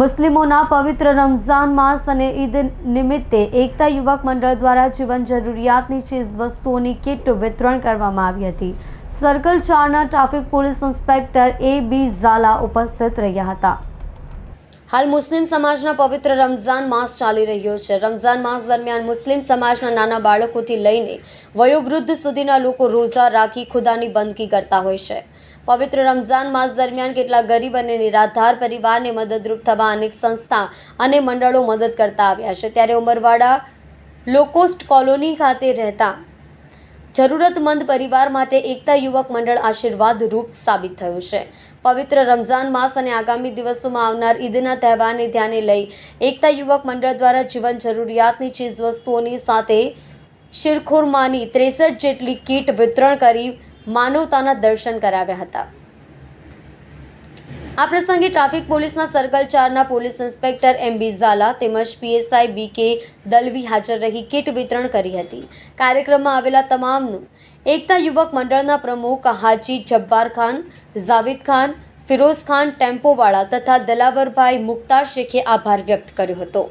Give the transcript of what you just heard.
મુસ્લિમોના પવિત્ર રમઝાન માસ અને ઈદ નિમિત્તે એકતા યુવક મંડળ દ્વારા જીવન જરૂરિયાતની ચીજ વસ્તુઓની કીટ વિતરણ કરવામાં આવી હતી. સર્કલ ચારના traffic police inspector A B Zala ઉપસ્થિત રહ્યા હતા. હાલ મુસ્લિમ સમાજના પવિત્ર રમઝાન માસ ચાલી રહ્યો છે. રમઝાન માસ દરમિયાન મુસ્લિમ સમાજના નાના બાળકોથી લઈને વયોવૃદ્ધ સુધીના લોકો રોઝા રાખી ખુદાની બંદગી કરતા હોય છે. પવિત્ર રમઝાન માસ દરમિયાન કેટલાક ગરીબ અને નિરાધાર પરિવારને મદદરૂપ થવા અનેક સંસ્થા અને મંડળો મદદ કરતા આવ્યા છે. ત્યારે ઉમરવાડા લોકોસ્ટ કોલોની ખાતે રહેતા જરૂરતમંદ પરિવાર માટે એકતા યુવક મંડળ આશીર્વાદ રૂપ સાબિત થયું છે. પવિત્ર રમઝાન માસ અને આગામી દિવસોમાં આવનાર ઈદના તહેવારને ધ્યાને લઈ એકતા યુવક મંડળ દ્વારા જીવન જરૂરિયાતની ચીજવસ્તુઓની સાથે શિરખુરમાની ત્રેસઠ જેટલી કીટ વિતરણ કરી માનવતાના દર્શન કરાવ્યા હતા. આ પ્રસંગે ટ્રાફિક પોલીસના સર્કલ ચારના police inspector M B Zala તેમજ પીએસઆઈ બી કે દલવી હાજર રહી કીટ વિતરણ કરી હતી. કાર્યક્રમમાં આવેલા તમામનું એકતા યુવક મંડળના પ્રમુખ હાજી જબ્બાર ખાન જાવિદ ખાન, ફિરોઝ ખાન ટેમ્પોવાળા તથા દલાવરભાઈ મુખ્તાર શેખે આભાર વ્યક્ત કર્યો હતો.